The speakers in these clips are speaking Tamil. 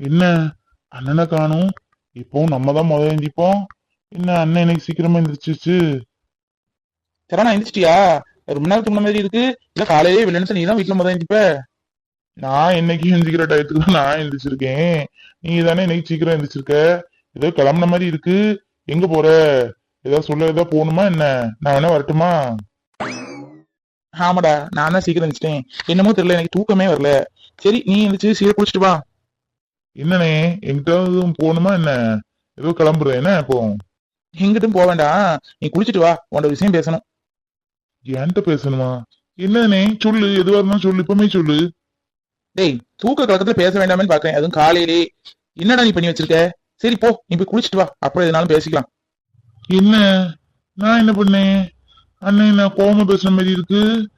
என்ன அண்ணனை காணும்? இப்போ நம்ம தான் முதல்ல எந்திப்போம். என்ன அண்ணன் இன்னைக்கு சீக்கிரமா எந்திரிச்சிச்சு சரவணா எந்திரிச்சிட்டியா? ரொம்ப நேரத்துக்கு முன்ன மாதிரி இருக்கு. இல்ல காலையிலே வெளில நீ தான் வீட்டுல முதல் எந்திரிப்ப நான் இன்னைக்கு எந்திரிக்கிற டயத்துக்கு தான் நான் எந்திரிச்சிருக்கேன். நீ தானே இன்னைக்கு சீக்கிரம் எந்திரிச்சிருக்க? ஏதோ கிளம்புன மாதிரி இருக்கு. எங்க போற? ஏதாவது சொல்ல ஏதாவது போகணுமா என்ன? நான் வேணா வரட்டுமா? ஆமாடா நான் தான் சீக்கிரம் எந்திரிச்சிட்டேன். என்னமோ தெரியல எனக்கு தூக்கமே வரல. சரி நீ எந்திரிச்சு சீக்கிரம் குளிச்சுட்டு வா. என்னண்ணே எங்கிட்டாவது போகணுமா என்ன? ஏதோ கிளம்புற என்ன இப்போ? எங்கிட்டும் போக வேண்டாம். நீ குளிச்சுட்டு வா. உன்னோட விஷயம் பேசணும். என்கிட்ட பேசணுமா? என்னண்ணே சொல்லு. எதுவா இருந்தாலும் சொல்லு. இப்பவுமே சொல்லு. டேய் தூக்க கலக்கத்துல பேச வேண்டாமேன்னு பாக்குறேன். அதுவும் காலையிலே. என்னடா நீ பண்ணி வச்சிருக்க? சரி போ. நீ போய் குளிச்சுட்டு வா. அப்புறம் எதுனாலும் பேசிக்கலாம். என்ன? நான் என்ன பண்ணேன்? அண்ணன் நான் கோவமா பேசுற மாதிரி இருக்கு.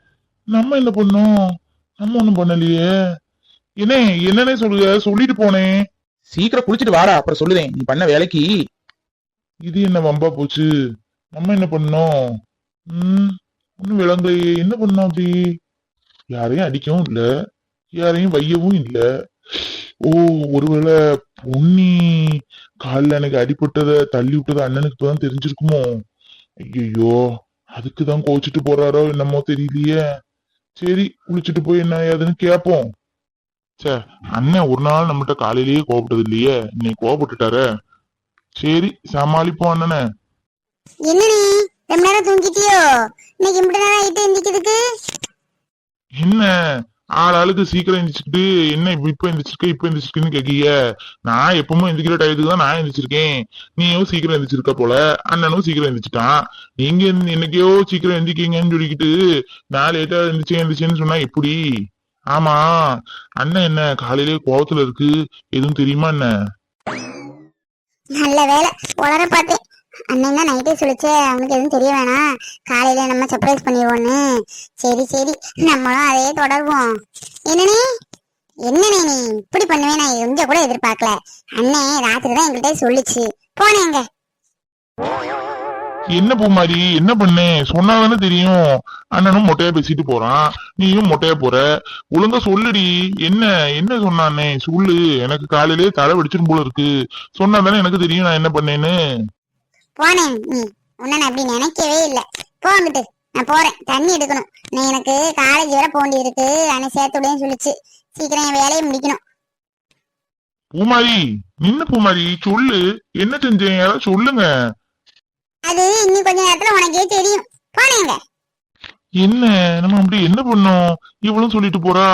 நம்ம என்ன பண்ணோம்? நம்ம ஒண்ணும் பண்ணலையே. என்ன என்னன்னே சொல்லுங்க சொல்லிட்டு போனேன் சீக்கிரம் குளிச்சுட்டு வாடா அப்புறம் சொல்லுதேன் நீ பண்ண வேலைக்கு. இது என்ன வம்பா போச்சு? நம்ம என்ன பண்ணோம்? ம் ஒண்ணும் விளங்கலையே என்ன பண்ணோம் அப்படி? யாரையும் அடிக்கவும் இல்ல. யாரையும் வையவும் இல்ல. ஓ ஒருவேளை பொன்னி கால்ல எனக்கு அடிபட்டத தள்ளி விட்டது அண்ணனுக்கு இப்பதான் தெரிஞ்சிருக்குமோ? ஐயோ அதுக்குதான் கோச்சிட்டு போறாரோ என்னமோ தெரியலையே. சரி குளிச்சுட்டு போய் என்ன ஏதுன்னு கேப்போம். சே அண்ணன் ஒரு நாள் நம்மகிட்ட காலையிலேயே கோபப்பட்டது இல்லையே? இன்னைக்கு கோபப்பட்டுட்டாரே சரி சமாளிப்போம் அண்ணனே. என்னண்ணே ரொம்ப நேரம் தூங்கிட்டியோ? இன்னைக்கு இப்படி நேரம் ஆயிட்டு எந்திரிக்கிறதுக்கு? என்ன? ஆள் ஆளுக்கு சீக்கிரம் எந்திரிச்சுக்கிட்டு என்ன இப்ப இப்ப எந்திரிச்சிருக்க இப்ப எந்திரிச்சிருக்குன்னு கேக்கீங்க நான் எப்பவுமே எந்திரிக்கிற டயத்துக்கு தான் நான் எந்திரிச்சிருக்கேன். நீயும் சீக்கிரம் எந்திரிச்சிருக்க போல. அண்ணனும் சீக்கிரம் எந்திரிச்சிட்டான். நீங்க என்ன- என்னைக்கோ சீக்கிரம் எந்திரிக்கீங்கன்னு சொல்லிக்கிட்டு நான் லேட்டா எந்திரிச்சேன் எந்திரிச்சேன்னு சொன்னா எப்படி? ஆமா. அண்ணன் என்ன காலையிலே கோவத்துல இருக்கு? எதுவும் தெரியுமா என்ன நல்ல வேலை உளர பார்த்தேன். அண்ணன் தான் நைட்டே சொல்லிச்சே அவனுக்கு எதுவும் தெரிய வேணாம். காலையில நம்ம சர்ப்ரைஸ் பண்ணிடுவோன்னு சரி சரி. நம்மளும் அதே தொடர்வோம். என்னனே என்னனே நீ இப்படி பண்ணுவே நான் கொஞ்சம் கூட எதிர்பார்க்கல. அண்ணே ராத்திரி தான் எங்கள்கிட்ட சொல்லுச்சு. போனேங்க. என்ன பூமாரி? என்ன பண்ணேன் சொன்னாதானே தெரியும். அண்ணனும் மொட்டையா பேசிட்டு போறான். நீயும் மொட்டையா போற. ஒழுங்கா சொல்லுடி. என்ன? என்ன சொன்னானே? சொல்லு. எனக்கு காலையிலேயே தலை வெடிச்சிரும் போல இருக்கு. சொன்னாதானே எனக்கு தெரியும் நான் என்ன பண்ணேன்னு. போனேன் நீ. உன்னை நான் அப்படி நினைக்கவே இல்லை. போங்கிட்டு நான் போறேன். தண்ணி எடுக்கணும். நீ எனக்கு காலேஜ் வர போண்டி இருக்கு அண்ணன் சேர்த்துடையும் சொல்லிச்சு. சீக்கிரம் என் வேலையை முடிக்கணும். பூமாரி நின்ன பூமாரி சொல்லு. என்ன செஞ்சேன்? யாராவது சொல்லுங்க. அது இன்னும் கொஞ்ச நேரத்துல உனக்கே தெரியும். போனேங்க என்ன? நம்ம அப்படி என்ன பண்ணோம்? இவளும் சொல்லிட்டு போறா.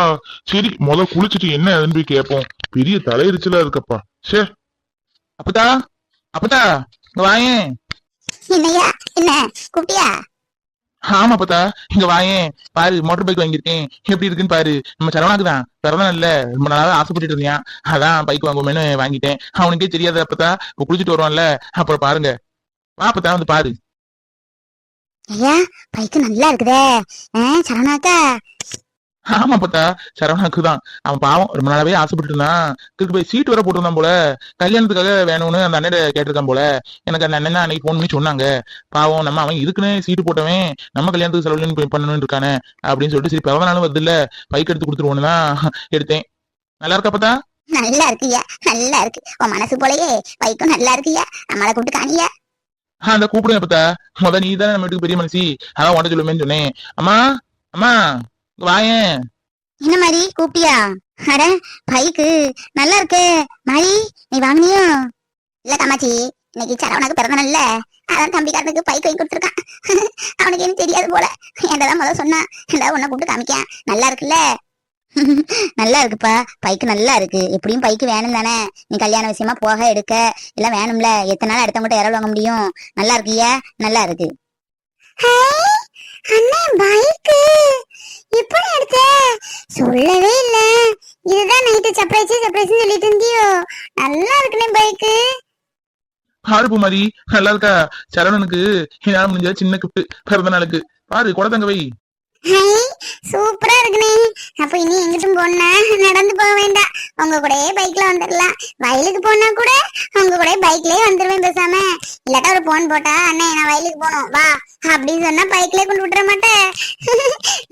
சரி முத குளிச்சுட்டு என்ன ஏதுன்னு போய் கேட்போம் பெரிய தலையெரிச்சலா இருக்கப்பா. சே அப்பதா? அப்பதா? இங்க வாயேன் என்னையா என்ன? கூப்பிட்டியா? ஆமா அப்பதா. இங்க வாயேன் பாரு மோட்டர் பைக் வாங்கியிருக்கேன். எப்படி இருக்குன்னு பாரு. நம்ம சரவணாக்கு தான் பிறந்த இல்ல. ரொம்ப நாளா ஆசைப்பட்டுட்டு இருந்தேன் அதான் பைக் வாங்குவோமேனு வாங்கிட்டேன். அவனுக்கே தெரியாது அப்பதா. இப்ப குளிச்சுட்டு வருவான்ல. அப்புறம் பாருங்க. வா அப்பதா வந்து பாரு. ஐயா பைக்கு நல்லா இருக்குதே. ஆ, சரவணாக்கா. ஆமா பார்த்தா சரவணாக்கு தான். அவன் பாவம் ரொம்ப நாளாவே ஆசைப்பட்டு இருந்தான். திருப்பி போய் சீட் வர போட்டிருந்தான் போல. கல்யாணத்துக்காக வேணும்னு அந்த அண்ணன் கேட்டிருக்கான் போல. எனக்கு அந்த அண்ணன் அன்னைக்கு போன் பண்ணி சொன்னாங்க. பாவம் நம்ம அவன் இதுக்குன்னு சீட்டு போட்டவன் நம்ம கல்யாணத்துக்கு செலவு பண்ணணும்னு இருக்கானே அப்படின்னு சொல்லிட்டு சரி பிறந்த நாளும் வருது இல்ல பைக் எடுத்து கொடுத்துருவோன்னு தான் எடுத்தேன். நல்லா இருக்கா பார்த்தா நல்லா இருக்குய்யா நல்லா இருக்கு. உன் மனசு போலயே பைக்கும் நல்லா இருக்குய்யா நம்மளை கூப்பிட்டு காணியா. அந்த கூப்பிடுங்க பார்த்தா முத நீ தானே நம்ம வீட்டுக்கு பெரிய மனுஷி. அதான் உடனே சொல்லுவேன்னு சொன்னேன். அம்மா அம்மா இங்க வாயேன். என்ன மாதிரி கூப்பிட்டியா? அட பைக்கு. நல்லா இருக்கே. மாரி நீ வாங்கினியோ? இல்ல காமாச்சி இன்னைக்கு சரவணாக்கு பிறந்த நாள்ல. அதான் தம்பிக்காரனுக்கு பைக் வாங்கி கொடுத்துருக்கான். அவனுக்கு என்ன தெரியாது போல. என்னதான் முதல்ல சொன்னான். ஏண்டா உன்னை கூப்பிட்டு காமிக்கான் நல்லா இருக்குல்ல? நல்லா இருக்குப்பா பைக்கு நல்லா இருக்கு எப்படியும் பைக்கு வேணும் தானே நீ கல்யாண விஷயமா போக எடுக்க. எல்லாம் வேணும்ல. எத்தனை நாள் அடுத்தவங்கிட்ட இறவு வாங்க முடியும்? நல்லா இருக்கியா நல்லா இருக்கு அண்ணன் பைக்கு எப்படி எடுத்த? சொல்லவே இல்ல. இதுதான் நைட்டு சர்ப்ரைஸ் சர்ப்ரைஸ் சொல்லிட்டு இருந்தியோ. நல்லா இருக்குனே பைக்கு. பாரு மாதிரி நல்லா இருக்கா? சரவணனுக்கு என்னால முடிஞ்ச சின்ன கிஃப்ட் பிறந்த நாளுக்கு. பாரு குடத்தங்க வை. சூப்பரா இருக்குனே. அப்ப இனி எங்கிட்டும் போனா நடந்து போக வேண்டாம் உங்க கூடயே பைக்ல வந்துடலாம் வயலுக்கு போனா கூட உங்க கூட பைக்லயே வந்துருவேன் பேசாம. இல்லாட்டா ஒரு போன் போட்டா அண்ணே நான் வயலுக்கு போனோம் வா. அப்படின்னு சொன்னா பைக்லயே கொண்டு விட்டுற மாட்டேன்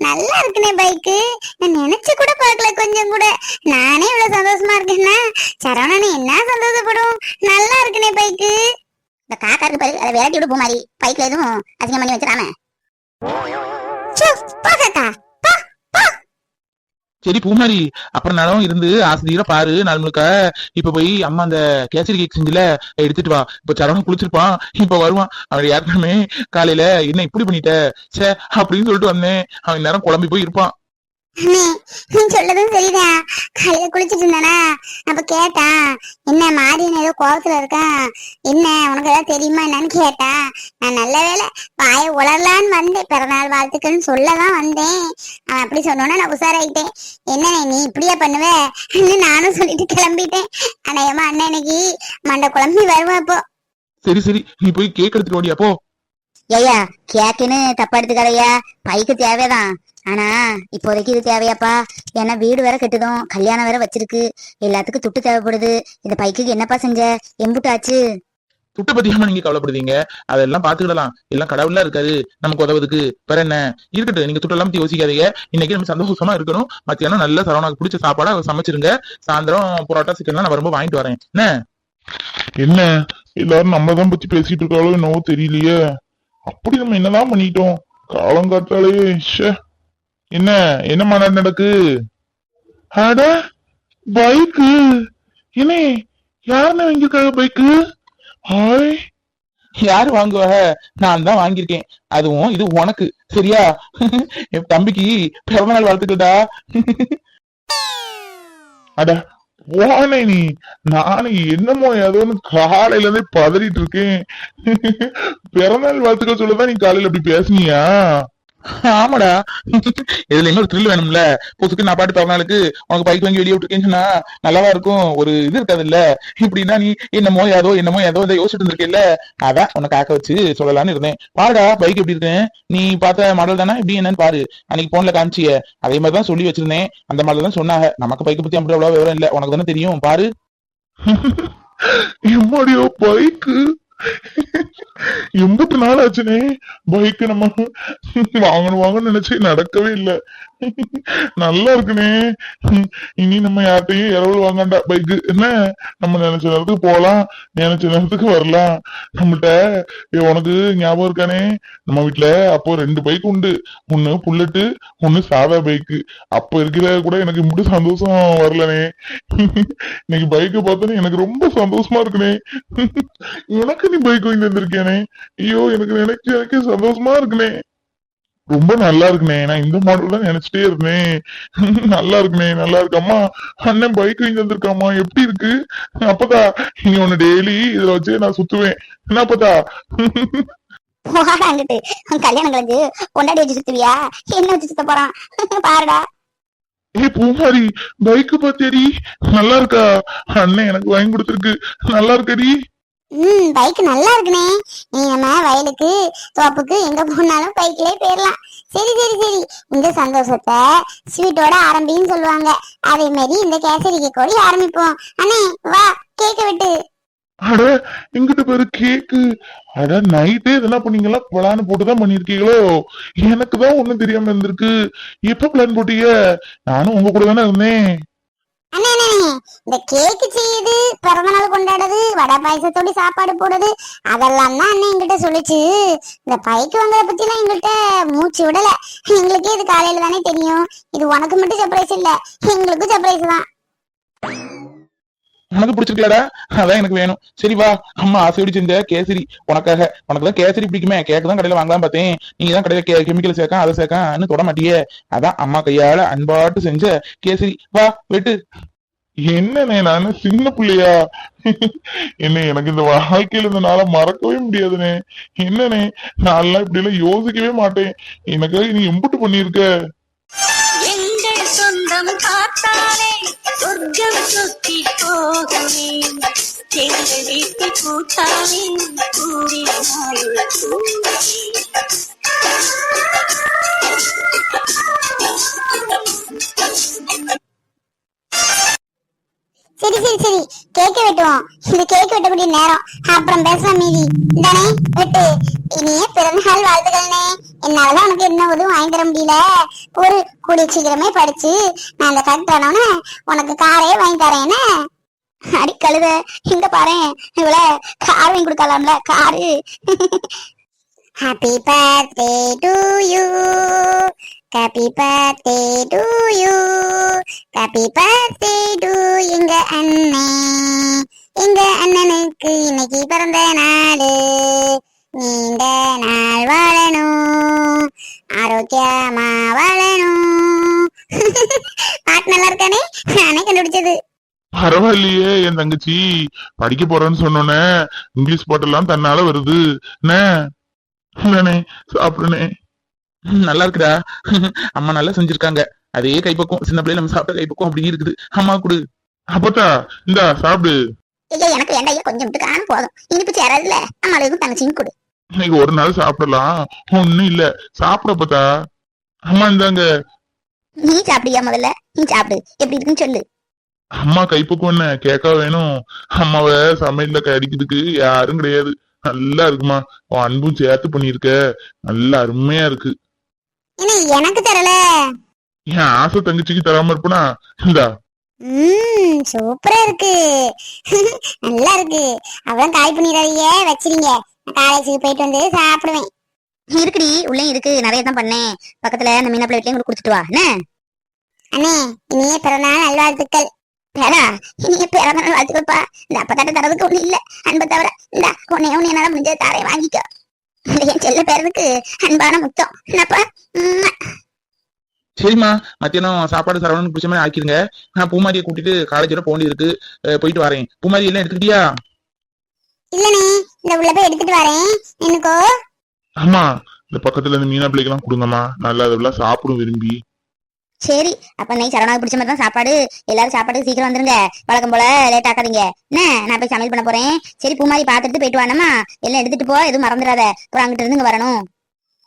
நல்லா இருக்குனே பைக்கு நான் நினைச்சு கூட பார்க்கல கொஞ்சம் கூட. நானே இவ்வளவு சந்தோஷமா இருக்கேன்னா சரவணன் என்ன சந்தோஷப்படும்? நல்லா இருக்குனே பைக்கு இந்த காக்கா இருக்கு பாரு அதை விரட்டி விடு மாதிரி பைக்ல எதுவும் அசிங்கம் பண்ணி வச்சிடாம. சரி பூமாரி அப்புறம் நேரம் இருந்து ஆசிரியரை பாரு நாள் முழுக்க. இப்ப போய் அம்மா அந்த கேசரி கேக் செஞ்சுல எடுத்துட்டு வா. இப்ப சரவணன் குளிச்சிருப்பான் இப்ப வருவான். அவன் ஏற்கனவே காலையில என்ன இப்படி பண்ணிட்ட? சே அப்படின்னு சொல்லிட்டு வந்தேன். அவன் நேரம் குழம்பி போய் இருப்பான். நீ சொல்லதும் சரிதான் காலையில குளிச்சிட்டு இருந்தானா அப்ப கேட்டான் என்ன மாரியன் ஏதோ கோவத்துல இருக்கான். என்ன உனக்கு ஏதாவது தெரியுமா என்னன்னு கேட்டான். நான் நல்ல வேளை வாய உளரலான்னு வந்தேன். பிறநாள் வாழ்த்துக்கள்னு சொல்லதான் வந்தேன். அவன் அப்படி சொன்னோன்னா நான் உஷாராயிட்டேன். என்ன நீ இப்படியா பண்ணுவ? நானும் சொல்லிட்டு கிளம்பிட்டேன். அநேகமா அண்ணன் இன்னைக்கு மண்டை குழம்பி வருவான் இப்போ சரி சரி. நீ போய் கேக் எடுத்துட்டு ஓடியா போ. ஐயா கேக்குன்னு தப்பா எடுத்துக்காதய்யா. பைக்கு தேவைதான். ஆனா இப்போதைக்கு இது தேவையாப்பா. ஏன்னா வீடு வேற கெட்டுதும் கல்யாணம் வேற வச்சிருக்கு. எல்லாத்துக்கும் துட்டு தேவைப்படுது. இந்த பைக்குக்கு என்னப்பா செஞ்ச? எம்புட்டு ஆச்சு துட்டை பத்தியாம நீங்க கவலைப்படுதீங்க. அதெல்லாம் பாத்துக்கிடலாம். எல்லாம் கடவுளா இருக்காது நமக்கு உதவுதுக்கு வேற என்ன? இருக்கட்டும். நீங்க துட்டெல்லாம் பத்தி யோசிக்காதீங்க. இன்னைக்கு நம்ம சந்தோஷமா இருக்கணும். மத்தியானம் நல்ல சரவணாக்கு பிடிச்ச சாப்பாடா சமைச்சிருங்க. சாயந்தரம் புரோட்டா சிக்கன்லாம் நான் வரும்போது வாங்கிட்டு வரேன். என்ன? என்ன? எல்லாரும் நம்ம தான் பத்தி பேசிட்டு இருக்காளோ என்னவோ தெரியலையே. அப்படி நம்ம என்னதான் பண்ணிட்டோம்? காலங்காத்தாலே ஷே என்ன என்ன மாநாடு நடக்கு? அட பைக்கு என்ன யாருன்னு வாங்கியிருக்காங்க பைக்கு ஹாய். யாரு வாங்குவ? நான் தான் வாங்கியிருக்கேன். அதுவும் இது உனக்கு சரியா? என் தம்பிக்கு பிறந்த நாள் வாழ்த்துக்கள்டா. அட போனே நீ. நானு என்னமோ ஏதோன்னு காலையில இருந்தே பதறிட்டு இருக்கேன். பிறந்தநாள் வாழ்த்துக்கள் சொல்லதான் நீ காலையில இப்படி பேசுனியா? ஆமாடா. இதுல இன்னொரு த்ரில் வேணும்ல. புதுக்கு நான் பாட்டு பிறநாளுக்கு உனக்கு பைக் வாங்கி வெளியே விட்டுருக்கேன்னு சொன்னா நல்லாவா இருக்கும்? ஒரு இது இருக்காது இல்ல இப்படின்னா நீ என்னமோ ஏதோ என்னமோ ஏதோ இதை யோசிச்சுட்டு இருந்திருக்கேல்ல. அதான் உனக்கு காக்க வச்சு சொல்லலாம்னு இருந்தேன். பாருடா பைக் எப்படி இருக்கேன் நீ பார்த்த மாடல் தானே? இப்படி என்னன்னு பாரு. அன்னைக்கு போன்ல காமிச்சிய. அதே மாதிரி தான் சொல்லி வச்சிருந்தேன். அந்த மாதிரி தான் சொன்னாங்க. நமக்கு பைக் பத்தி அப்படி அவ்வளவு விவரம் இல்ல. உனக்கு தானே தெரியும். பாரு. எம்மாடியோ பைக்கு எண்பத்தி நாள் ஆச்சுனே. பைக் நம்ம வாங்கணும் வாங்கணும்னு நினைச்சு நடக்கவே இல்ல. நல்லா இருக்குனே. இனி நம்ம யார்கிட்டயும் இரவல் வாங்கண்டா. பைக்கு என்ன? நம்ம நினைச்ச நேரத்துக்கு போலாம். நினைச்ச நேரத்துக்கு வரலாம். நம்மகிட்ட உனக்கு ஞாபகம் இருக்கானே? நம்ம வீட்டுல அப்போ ரெண்டு பைக் உண்டு. ஒண்ணு புல்லட்டு ஒண்ணு சாதா பைக்கு அப்ப இருக்கிற கூட எனக்கு இப்படி சந்தோஷம் வரலனே. இன்னைக்கு பைக்கை பார்த்தோன்னே எனக்கு ரொம்ப சந்தோஷமா இருக்குனே. எனக்கு நீ பைக் வாங்கி வந்திருக்கேனே ஐயோ எனக்கு நினைக்க எனக்கு சந்தோஷமா இருக்குனே. ரொம்ப நல்லா இருக்குனே நான் இந்த மாடல் தான் நினைச்சிட்டே இருந்தேன். நல்லா இருக்குனே நல்லா இருக்கம்மா அண்ணன் பைக் வாங்கி தந்திருக்காமா எப்படி இருக்கு? அப்பதா நீ உன்னை டெய்லி இதுல வச்சு நான் சுத்துவேன். என்ன அப்பதா போடாங்கிட்டு கல்யாணம் கலைஞ்சு கொண்டாடி வச்சு சுத்துவியா? என்ன வச்சு சுத்த போறான்? பாருடா. பூமாரி பைக் பாத்தியாடி? நல்லா இருக்கா? அண்ணன் எனக்கு வாங்கி கொடுத்துருக்கு. நல்லா இருக்கடி? ம் பைக் நல்லா இருக்குனே நீ நம்ம வயலுக்கு தோப்புக்கு எங்க போனாலும் பைக்லயே போயிடலாம் சரி சரி சரி. இந்த சந்தோஷத்தை ஸ்வீட்டோட ஆரம்பின்னு சொல்லுவாங்க. அதே மாதிரி இந்த கேசரி கேக்கோடி ஆரம்பிப்போம். அண்ணே வா கேக்க விட்டு. அட எங்கிட்ட பேரு கேக்கு அட நைட்டே இதெல்லாம் பண்ணீங்களா? பிளான் போட்டுதான் பண்ணிருக்கீங்களோ எனக்கு தான் ஒண்ணும் தெரியாம இருந்திருக்கு. எப்ப பிளான் போட்டீங்க? நானும் உங்க கூட தானே இருந்தேன். இந்த கேக்கு செய்யுது பிறந்த நாள் கொண்டாடுது வடை பாயசத்தோட சாப்பாடு போடுது அதெல்லாம் தான் அண்ணன் என்கிட்ட சொல்லுச்சு. இந்த பைக்கு வாங்குறத பத்தி எல்லாம் எங்கிட்ட மூச்சு விடல. எங்களுக்கே இது காலையில தானே தெரியும். இது உனக்கு மட்டும் சர்ப்ரைஸ் இல்ல. எங்களுக்கும் சர்ப்ரைஸ் தான். உனக்கு பிடிச்சிருக்கலடா. அதான் எனக்கு வேணும். சரி வா. அம்மா ஆசையோடு செஞ்ச கேசரி. உனக்காக. உனக்கு தான் கேசரி பிடிக்குமே. கேக்கு தான் கடையில வாங்கலாம் பார்த்தேன். நீங்க தான் கடையில கெமிக்கல் சேர்க்கா அதை சேர்க்கான்னு தொட மாட்டியே. அதான் அம்மா கையால அன்பாட்டு செஞ்ச கேசரி. வா வெட்டு. என்னண்ணே நானு சின்ன பிள்ளையா? என்ன எனக்கு இந்த வாழ்க்கையில இந்த நாளை மறக்கவே முடியாதுண்ணே என்னண்ணே நான்லாம் இப்படி எல்லாம் யோசிக்கவே மாட்டேன். எனக்காக நீ எம்புட்டு பண்ணிருக்க எங்கள் சொந்தம் காத்தாலே ഉദ്ഗമത്തൊത്തിപ്പോകുമേ തെങ്ങലിട്ട് കൂട്ടാവിൻ കൂടി கேக் நேரம். அப்புறம் பேசலாம் மீதி. தானே விட்டு. இனிய பிறந்தநாள் வாழ்த்துக்கள்னே என்னாலதான் உனக்கு என்ன உதவும்? வாங்கி தர முடியல. ஒரு கூடிய சீக்கிரமே படிச்சு. நான் அந்த கட்டணம்னு உனக்கு காரே வாங்கி தரேன்னு அடி கழுத. இங்க பாரு. இவள கார் வாங்கி கொடுக்கலாம்ல. Car. Happy birthday to you happy birthday to you happy birthday to எங்க அண்ணே. எங்க அண்ணனுக்கு இன்னைக்கு பிறந்த நாடு நீண்ட நாள் வாழணும். ஆரோக்கியமா வாழணும். பாட்டு நல்லா இருக்கானே? நானே கண்டுபிடிச்சது. பரவாயில்லையே என் தங்கச்சி. படிக்க போறேன்னு சொன்னோன்னே இங்கிலீஷ் பாட்டெல்லாம் தன்னால வருது. என்ன சாப்பிடுனே நல்லா இருக்குடா. அம்மா நல்லா செஞ்சிருக்காங்க. அதே கைப்பக்கம் சின்ன பிள்ளை நம்ம சாப்பிட்ட கைப்பக்கம் அப்படி இருக்குது. அம்மா கொடு. அப்பத்தா இந்தா சாப்பிடு. ஐயா எனக்கு வேண்டாம். ஐயா கொஞ்சம் விட்டு காணும் போதும். இனிப்பு சேராதுல அம்மாளுக்கும் தங்கச்சியும் கொடு. இன்னைக்கு ஒரு நாள் சாப்பிடலாம். ஒண்ணும் இல்ல. சாப்பிடப்பத்தா அம்மா இந்தாங்க. நீ சாப்பிடுயா முதல்ல? நீ சாப்பிடு. எப்படி இருக்குன்னு சொல்லு. அம்மா கைப்பக்கம் என்ன? கேட்க வேணும். அம்மாவை சமையல்ல கடிக்கிறதுக்கு யாரும் கிடையாது. நல்லா இருக்குமா? உன் அன்பும் சேர்த்து பண்ணிருக்க நல்லா அருமையா இருக்கு. எனக்கு தரல. என் ஆசை தங்கச்சிக்கு தராம இருப்பனா? இந்தா. ம் சூப்பரா இருக்கு. நல்லா இருக்கு. அவ்வளவு காய் பண்ணிடாதீங்க. வச்சிருங்க. காலேஜுக்கு போயிட்டு வந்து சாப்பிடுவேன். இருக்குடி உள்ளே இருக்கு. நிறைய தான் பண்ணேன். பக்கத்துல அந்த மீனா பிளேட்லயும் கொடுத்துட்டு வா. என்ன? அண்ணே இனிய பிறந்தநாள் நல்வாழ்த்துக்கள். பேரா இனிய பிறந்தநாள் வாழ்த்துக்கள்ப்பா இந்த அப்பத்தாட்ட தரதுக்கு ஒண்ணு இல்ல. அன்பை தவிர இந்த உன்னை என்னால முடிஞ்ச தாரை வாங்கிக்கோ. என் செல்ல பேரனுக்கு அன்பான முத்தம். என்னப்பா. சரிம்மா மத்தியானம் சாப்பாடு சரவணனுக்கு பிடிச்ச மாதிரி ஆக்கிடுங்க. நான் பூமாரியை கூட்டிட்டு காலேஜோட போக அஹ் போயிட்டு வரேன். பூமாரி எல்லாம் எடுத்துக்கிட்டியா? இல்லனே இந்த உள்ள போய் எடுத்துட்டு வரேன். எனக்கோ அம்மா இந்த பக்கத்துல இருந்து மீனா பிள்ளைக்கெல்லாம் கொடுங்கம்மா. நல்லா அதெல்லாம் சாப்பிடும் விரும்பி. சரி அப்ப நீ சரவணாவுக்கு பிடிச்ச மாதிரி தான் சாப்பாடு. எல்லாரும் சாப்பாடு சீக்கிரம் வந்துருங்க. வழக்கம் போல லேட் ஆக்காதீங்க. என்ன நான் போய் சமையல் பண்ண போறேன். சரி பூமாரி பாத்துட்டு போயிட்டு வானமா எல்லாம் எடுத்துட்டு போ எதுவும் மறந்துடாத. அப்புறம் அங்கிட்ட இருந்து இங்க வரணும்.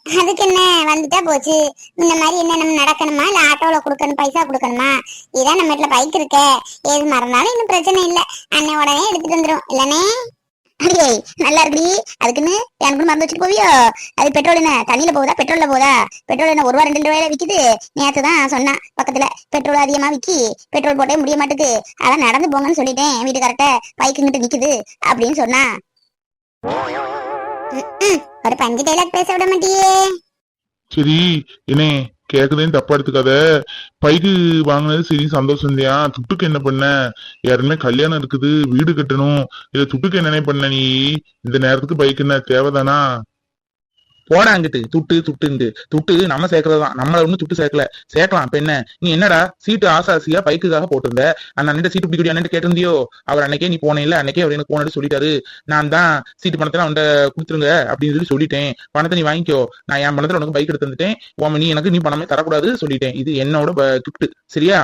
அதுக்கு என்ன வந்துட்டா போச்சு? இந்த மாதிரி என்ன நம்ம நடக்கணுமா? இல்ல ஆட்டோல கொடுக்கணும் பைசா கொடுக்கணுமா? இதான் நம்ம வீட்டுல பைக் இருக்க. ஏது மறந்தாலும் இன்னும் பிரச்சனை இல்ல. அண்ணன் உடனே எடுத்துட்டு வந்துரும். இல்லனே அடியே நல்லா இருக்குடி. அதுக்குன்னு எனக்கு மறந்து வச்சுட்டு போவியோ? அது பெட்ரோல் என்ன? தண்ணியில போகுதா? பெட்ரோல்ல போகுதா? பெட்ரோல் என்ன ஒரு ரூபா ரெண்டு ரூபாயில விக்குது? நேற்று தான் சொன்னா பக்கத்துல. பெட்ரோல் அதிகமா விக்கி பெட்ரோல் போட்டே முடிய மாட்டுக்கு அதான் நடந்து போங்கன்னு சொல்லிட்டேன் வீட்டுக்காரட்ட கரெக்டா இங்கிட்டு நிக்குது அப்படின்னு சொன்னா ஒரு பஞ்சு டைலாக் பேச விட மாட்டியே. சரி என்னே கேக்குதேன்னு தப்பா எடுத்துக்காத. பைக்கு வாங்கினது சரி சந்தோஷம் இல்லையா? துட்டுக்கு என்ன பண்ண? யாருமே கல்யாணம் இருக்குது வீடு கட்டணும். இல்ல துட்டுக்கு என்னனே பண்ண நீ? இந்த நேரத்துக்கு பைக் என்ன தேவைதானா? போடா அங்கிட்டு துட்டு துட்டுண்டு துட்டு நம்ம சேர்க்கறதுதான். நம்மள ஒன்றும் துட்டு சேர்க்கல. சேர்க்கலாம். இப்ப என்ன? நீ என்னடா? சீட்டு ஆசாசியா பைக்குக்காக போட்டிருந்த? அந்த அண்ணன் சீட்டு பிடிக்கடி அண்ணன் கேட்டிருந்தியோ? அவர் அன்னைக்கே நீ போனே இல்ல? அன்னைக்கே அவர் எனக்கு போனது சொல்லிட்டாரு. நான் தான் சீட்டு பணத்தை அவன்கிட்ட கொடுத்துருங்க அப்படின்னு சொல்லி சொல்லிட்டேன். பணத்தை நீ வாங்கிக்கோ. நான் என் பணத்துல உனக்கு பைக் எடுத்து வந்துட்டேன் உன் நீ எனக்கு நீ பணமே தரக்கூடாது சொல்லிட்டேன். இது என்னோட துட்டு. சரியா?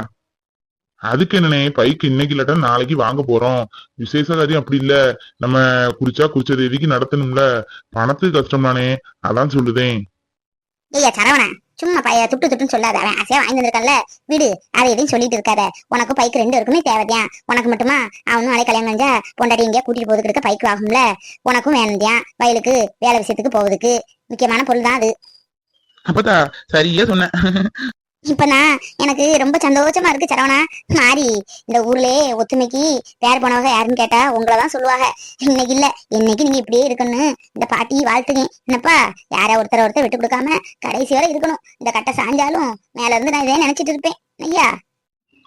அதுக்கு என்னனே பைக் இன்னைக்கு இல்லாட்டா நாளைக்கு வாங்க போறோம். விசேஷ காரியம் அப்படி இல்ல. நம்ம குறிச்சா குறிச்ச தேதிக்கு நடத்தணும்ல. பணத்துக்கு கஷ்டம் தானே அதான் சொல்லுதேன் ஐயா சரவணா சும்மா பைய துட்டு துட்டுன்னு சொல்லாத. அவன் ஆசையா வாங்கி வந்திருக்கல வீடு அதை எதையும் சொல்லிட்டு இருக்காத. உனக்கு பைக் ரெண்டு இருக்குமே தேவையா? உனக்கு மட்டுமா? அவனும் நாளை கல்யாணம் செஞ்சா பொண்டாட்டி எங்கேயா கூட்டிட்டு போறதுக்கு இருக்க பைக் ஆகும்ல உனக்கும் வேணும்தியா வயலுக்கு வேலை விஷயத்துக்கு போவதுக்கு. முக்கியமான பொருள் தான் அது. அப்பதா சரியா சொன்னேன் இப்ப நான் எனக்கு ரொம்ப சந்தோஷமா இருக்கு சரவணா. மாறி இந்த ஊர்லயே ஒத்துமைக்கு பேர் போனவங்க யாருன்னு கேட்டா உங்களை தான் சொல்லுவாங்க. இன்னைக்கு இல்ல என்னைக்கு நீங்க இப்படியே இருக்கணும். இந்த பாட்டி வாழ்த்துங்க. என்னப்பா யார ஒருத்தர ஒருத்தர் விட்டு கொடுக்காம கடைசி வரை இருக்கணும். இந்த கட்டை சாஞ்சாலும் மேல இருந்து நான் இதே நினைச்சிட்டு இருப்பேன். ஐயா.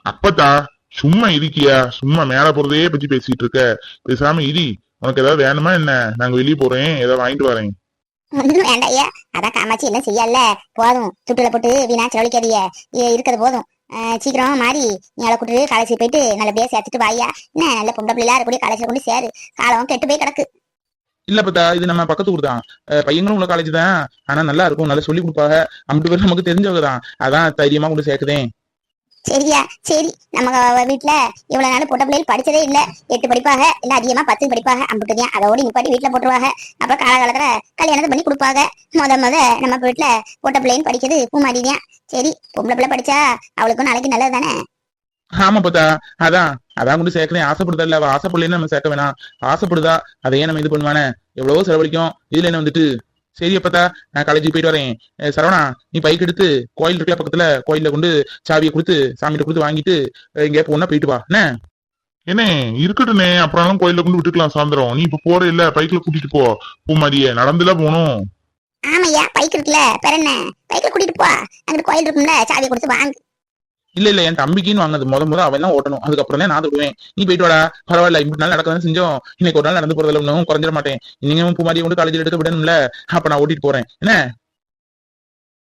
அப்பதா சும்மா இருக்கியா சும்மா மேல போறதையே பத்தி பேசிட்டு இருக்க. பேசாம இடி. உனக்கு ஏதாவது வேணுமா என்ன? நாங்க வெளியே போறேன். ஏதாவது வாங்கிட்டு வரேன். ஒண்ணும் வேண்டாம் ஐயா. அதான் காமாட்சி என்ன செய்யல போதும். துட்டுல போட்டு வீணா செலவழிக்காதீங்க. இருக்கிறது போதும். சீக்கிரம் மாறி நீ அவளை கூட்டு காலேஜ் போயிட்டு நல்லபடியா சேர்த்துட்டு வாயா என்ன நல்ல பொம்பளை பிள்ளையா இருக்கக்கூடிய காலேஜ்ல கொண்டு சேரு. காலம் கெட்டு போய் கிடக்கு. இல்ல பத்தா இது நம்ம பக்கத்து ஊர் தான். பையங்களும் உள்ள காலேஜ் தான். ஆனா நல்லா இருக்கும். நல்லா சொல்லி கொடுப்பாங்க. அப்படி பேர் நமக்கு தெரிஞ்சவங்க தான். அதான் தைரியமா கொண்டு சேர்க்குதேன். சரியா? சரி நம்ம வீட்டுல இவ்வளவு நாள் பொட்ட பிள்ளைகள் படிச்சதே இல்ல. எட்டு படிப்பாங்க இல்ல அதிகமா பத்து படிப்பாங்க. அம்புட்டுதான் அதோட நிப்பாட்டி வீட்டுல போட்டுருவாங்க. அப்புறம் காலகாலத்துல கல்யாணத்தை பண்ணி கொடுப்பாங்க. முத முத நம்ம வீட்டுல பொட்ட பிள்ளைன்னு படிக்கிறது பூமாடிதான் சரி பொம்பளை பிள்ளை படிச்சா அவளுக்கும் நாளைக்கு நல்லது தானே? ஆமா பார்த்தா அதான் அதான் கொண்டு சேர்க்கணும் ஆசைப்படுதா இல்ல அவ ஆசைப்படலன்னு நம்ம சேர்க்க வேணாம். ஆசைப்படுதா அதையே நம்ம இது பண்ணுவானே. எவ்வளவோ செலவழிக்கும். இதுல என்ன வந்துட்டு? சரி அப்பத்தா நான் காலேஜுக்கு போயிட்டு வரேன். சரவணா நீ பைக் எடுத்து கோயில் இருக்குல்ல பக்கத்துல கோயில்ல கொண்டு சாவியை கொடுத்து சாமிகிட்ட கொடுத்து வாங்கிட்டு எங்கேயா போனா போயிட்டு வா. என்ன? என்ன? இருக்கட்டும்னே அப்புறம் கோயில்ல கொண்டு விட்டுக்கலாம் சாயந்தரம். நீ இப்ப போற இல்ல பைக்ல கூட்டிட்டு போ. பூமாரியே நடந்துல போகணும் ஆமையா பைக் இருக்குல்ல பெற என்ன? பைக்ல கூட்டிட்டு போ. அங்கிட்டு கோயில் இருக்கும்ல சாவியை கொடுத்து வாங்க இல்ல இல்ல என் தம்பிக்குன்னு வாங்கினது. முத முத அவன் தான் ஓட்டணும். அதுக்கப்புறம் தான் நான் விடுவேன் நீ போயிட்டு வாடா. பரவாயில்ல இப்படி நாள் நடக்க செஞ்சோம். இன்னைக்கு ஒரு நாள் நடந்து போறதுல ஒன்றும் குறைஞ்சிட மாட்டேன். நீங்க பூமாரியை கொண்டு காலேஜில் எடுக்க விடணும்ல. அப்ப நான் ஓட்டிட்டு போறேன். என்ன?